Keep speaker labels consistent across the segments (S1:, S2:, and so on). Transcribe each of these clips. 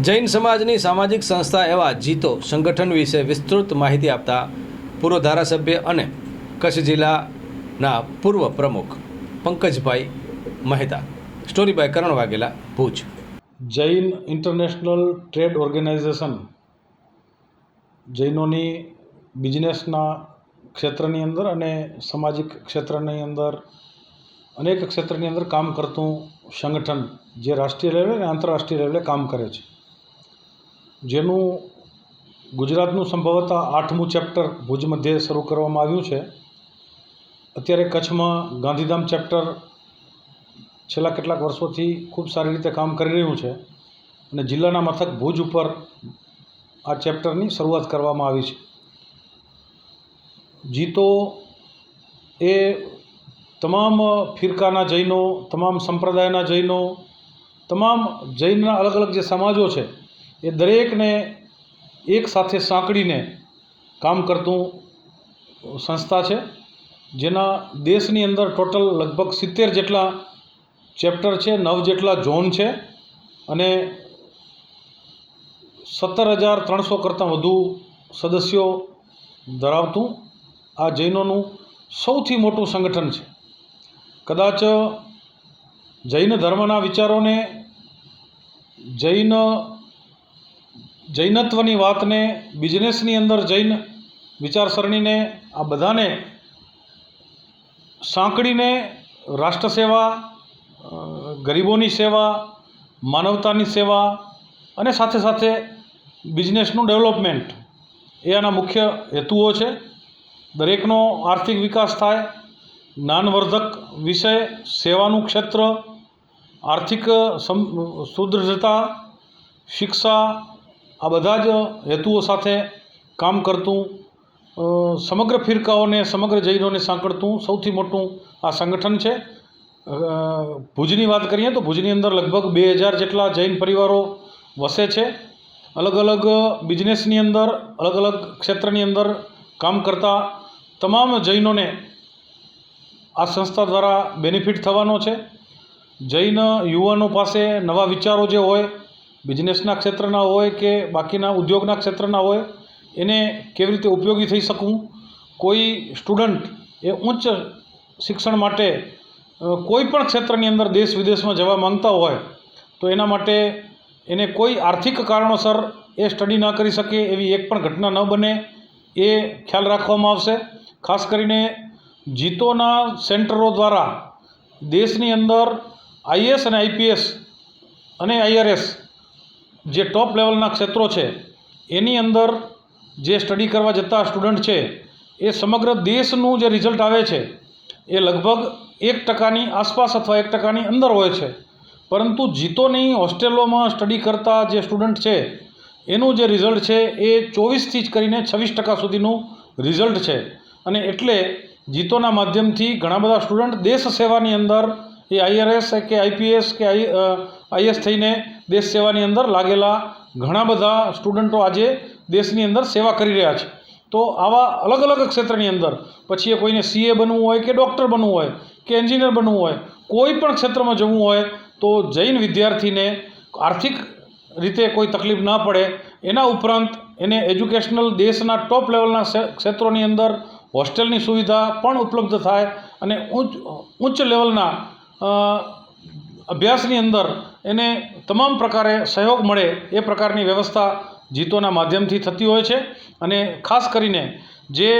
S1: જૈન સમાજની સામાજિક સંસ્થા એવા જીતો સંગઠન વિશે વિસ્તૃત માહિતી આપતા પૂર્વ ધારાસભ્ય અને કચ્છ જિલ્લાના પૂર્વ પ્રમુખ Pankajbhai Mehta. Story by Karan Vaghela, Bhuj.
S2: Jain international trade organisation જૈનોની બિઝનેસના ક્ષેત્રની અંદર અને સામાજિક ક્ષેત્રની અંદર, અનેક ક્ષેત્રની અંદર કામ કરતું સંગઠન જે રાષ્ટ્રીય લેવલે અને આંતરરાષ્ટ્રીય લેવલે કામ કરે છે. જેનું ગુજરાતનું સંભવતઃ આઠમું ચેપ્ટર ભુજ મધ્યે શરૂ કરવામાં આવ્યું છે. અત્યારે કચ્છમાં ગાંધીધામ ચેપ્ટર છેલ્લા કેટલાક વર્ષોથી ખૂબ સારી રીતે કામ કરી રહ્યું છે અને જિલ્લાના મથક ભુજ ઉપર આ ચેપ્ટરની શરૂઆત કરવામાં આવી છે. જીતો એ તમામ ફિરકાના જૈનો, તમામ સંપ્રદાયના જૈનો, તમામ જૈનના અલગ અલગ જે સમાજો છે એ દરેકને એક સાથે સાંકળીને કામ કરતું સંસ્થા છે, જેના દેશની અંદર ટોટલ લગભગ સિત્તેર જેટલા ચેપ્ટર છે, નવ જેટલા ઝોન છે અને સત્તર હજાર ત્રણસો કરતાં વધુ સદસ્યો ધરાવતું આ જૈનોનું સૌથી મોટું સંગઠન છે. કદાચ જૈન ધર્મના વિચારોને જૈન જૈનત્વની વાતને, બિઝનેસની અંદર જૈન વિચારસરણીને, આ બધાને સાંકળીને રાષ્ટ્ર સેવા ગરીબોની સેવા, માનવતાની સેવા અને સાથે સાથે બિઝનેસનું ડેવલપમેન્ટ એ આના મુખ્ય હેતુઓ છે. દરેકનો આર્થિક વિકાસ થાય, જ્ઞાનવર્ધક વિષય, સેવાનું ક્ષેત્ર, આર્થિક સુદૃઢતા, શિક્ષા આ બધા જ હેતુઓ સાથે કામ કરતું સમગ્ર ફિરકાઓને, સમગ્ર જૈનોને સાંકળતું સૌથી મોટું આ સંગઠન છે. ભુજની વાત કરીએ તો ભુજની અંદર લગભગ બે હજાર જેટલા જૈન પરિવારો વસે છે. અલગ અલગ બિઝનેસની અંદર, અલગ અલગ ક્ષેત્રની અંદર કામ કરતા તમામ જૈનોને આ સંસ્થા દ્વારા બેનિફિટ થવાનો છે. જૈન યુવાનો પાસે નવા વિચારો જે હોય બિઝનેસના ક્ષેત્રના હોય કે બાકીના ઉદ્યોગના ક્ષેત્રના હોય, એને કેવી રીતે ઉપયોગી થઈ શકું કોઈ સ્ટુડન્ટ એ ઉચ્ચ શિક્ષણ માટે કોઈ પણ ક્ષેત્રની અંદર દેશ વિદેશમાં જવા માંગતા હોય, તો એના માટે એને કોઈ આર્થિક કારણોસર એ સ્ટડી ન કરી શકે એવી એક પણ ઘટના ન બને એ ખ્યાલ રાખવામાં આવશે. ખાસ કરીને જીતોના સેન્ટરો દ્વારા દેશની અંદર આઈએસ અને આઈપીએસ અને આઈઆરએસ જે ટોપ લેવલના ક્ષેત્રો છે, એની અંદર જે સ્ટડી કરવા જતા સ્ટુડન્ટ છે, એ સમગ્ર દેશનું જે રિઝલ્ટ આવે છે, એ લગભગ એક ટકાની આસપાસ અથવા એક ટકાની અંદર હોય છે. પરંતુ જીતોની હોસ્ટેલોમાં સ્ટડી કરતા જે સ્ટુડન્ટ છે, એનું જે રિઝલ્ટ છે, એ ચોવીસથી જ કરીને છવ્વીસ ટકા સુધીનું રિઝલ્ટ છે. અને એટલે જીતોના માધ્યમથી ઘણા બધા સ્ટુડન્ટ દેશ સેવાની અંદર, એ આઈઆરએસ કે આઈપીએસ કે આઈ આઈએસ થઈને દેશ સેવાની અંદર લાગેલા ઘણા બધા સ્ટુડન્ટો આજે દેશની અંદર સેવા કરી રહ્યા છે. તો આવા અલગ અલગ ક્ષેત્રની અંદર, પછી એ કોઈને સીએ બનવું હોય કે ડૉક્ટર બનવું હોય, કે એન્જિનિયર બનવું હોય, કોઈ પણ ક્ષેત્રમાં જવું હોય, તો જૈન વિદ્યાર્થીને આર્થિક રીતે કોઈ તકલીફ ના પડે. એના ઉપરાંત એને એજ્યુકેશનલ દેશના ટોપ લેવલના ક્ષેત્રોની અંદર હોસ્ટેલની સુવિધા પણ ઉપલબ્ધ થાય અને ઉચ્ચ ઉચ્ચ લેવલના અભ્યાસની અંદર એને તમામ પ્રકારે સહયોગ મળે એ પ્રકારની વ્યવસ્થા જીતોના માધ્યમથી થતી હોય છે. અને ખાસ કરીને જે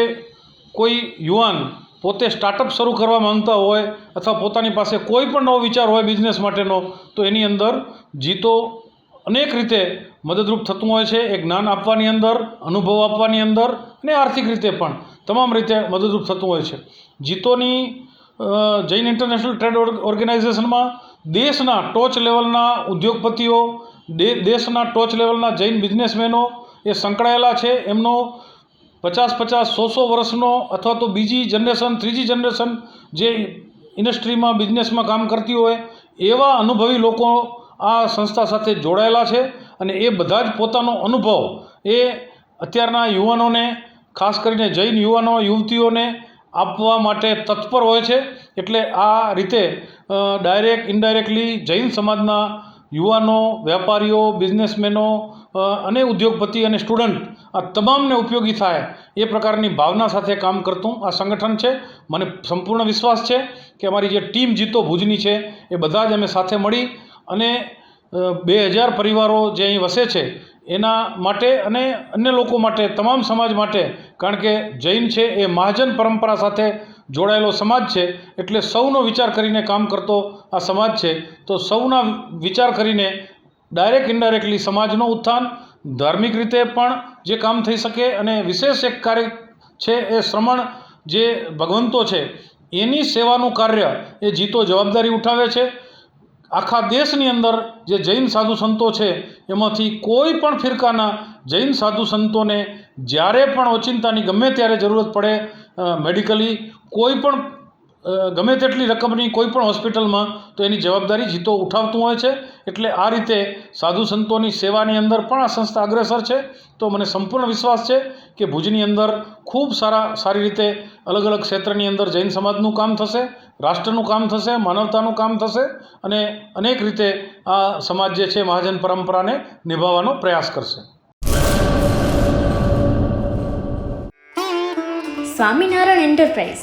S2: કોઈ યુવાન પોતે સ્ટાર્ટઅપ શરૂ કરવા માંગતા હોય અથવા પોતાની પાસે કોઈ પણ નવો વિચાર હોય બિઝનેસ માટેનો, તો એની અંદર જીતો અનેક રીતે મદદરૂપ થતું હોય છે. એ જ્ઞાન આપવાની અંદર, અનુભવ આપવાની અંદર અને આર્થિક રીતે પણ તમામ રીતે મદદરૂપ થતું હોય છે. જીતોની જૈન ઇન્ટરનેશનલ ટ્રેડ ઓર્ગેનાઇઝેશનમાં દેશના ટોચ લેવલના ઉદ્યોગપતિઓ દેશના ટોચ લેવલના જૈન બિઝનેસમેનો એ સંકળાયેલા છે. એમનો પચાસ પચાસ સો સો વર્ષનો અથવા તો બીજી જનરેશન, ત્રીજી જનરેશન જે ઇન્ડસ્ટ્રીમાં, બિઝનેસમાં કામ કરતી હોય, એવા અનુભવી લોકો આ સંસ્થા સાથે જોડાયેલા છે અને એ બધા જ પોતાનો અનુભવ એ અત્યારના યુવાનોને, ખાસ કરીને જૈન યુવાનો, યુવતીઓને આપવા માટે તત્પર હોય છે. એટલે આ રીતે ડાયરેક્ટ ઇનડાયરેક્ટલી જૈન સમાજના યુવાનો, વેપારીઓ બિઝનેસમેનો અને ઉદ્યોગપતિ અને સ્ટુડન્ટ આ તમામને ઉપયોગી થાય એ પ્રકારની ભાવના સાથે કામ કરતું આ સંગઠન છે. મને સંપૂર્ણ વિશ્વાસ છે કે અમારી જે ટીમ જીતો ભુજની છે એ બધા જ અમે સાથે મળી અને બે હજાર પરિવારો જે અહીં વસે છે એના માટે અને અન્ય લોકો માટે, તમામ સમાજ માટે, કારણ કે જૈન છે એ મહાજન પરંપરા સાથે જોડાયેલો સમાજ છે, એટલે સૌનો વિચાર કરીને કામ કરતો આ સમાજ છે. તો સૌના વિચાર કરીને ડાયરેક્ટ ઇનડાયરેક્ટલી સમાજનો ઉત્થાન, ધાર્મિક રીતે પણ જે કામ થઈ શકે અને વિશેષ એક કાર્ય છે એ શ્રમણ જે ભગવંતો છે, એની સેવાનું કાર્ય એ જીતો જવાબદારી ઉઠાવે છે. આખા દેશની અંદર જે જૈન સાધુ સંતો છે, એમાંથી કોઈ પણ ફિરકાના જૈન સાધુ સંતોને જ્યારે પણ ઓચિંતાની ગમે ત્યારે જરૂરત પડે મેડિકલી કોઈ પણ ગમે તેટલી રકમની કોઈ પણ હોસ્પિટલમાં તો એની જવાબદારી જીતો ઉઠાવતું હોય છે. એટલે આ રીતે સાધુ સંતોની સેવાની અંદર પણ આ સંસ્થા અગ્રેસર છે. તો મને સંપૂર્ણ વિશ્વાસ છે કે ભુજની અંદર ખૂબ સારા, સારી રીતે અલગ અલગ ક્ષેત્રની અંદર જૈન સમાજનું કામ થશે, રાષ્ટ્રનું કામ થશે, માનવતાનું કામ થશે અને અનેક રીતે આ સમાજ જે છે મહાજન પરંપરાને નિભાવવાનો પ્રયાસ કરશે.
S3: Swaminarayan enterprise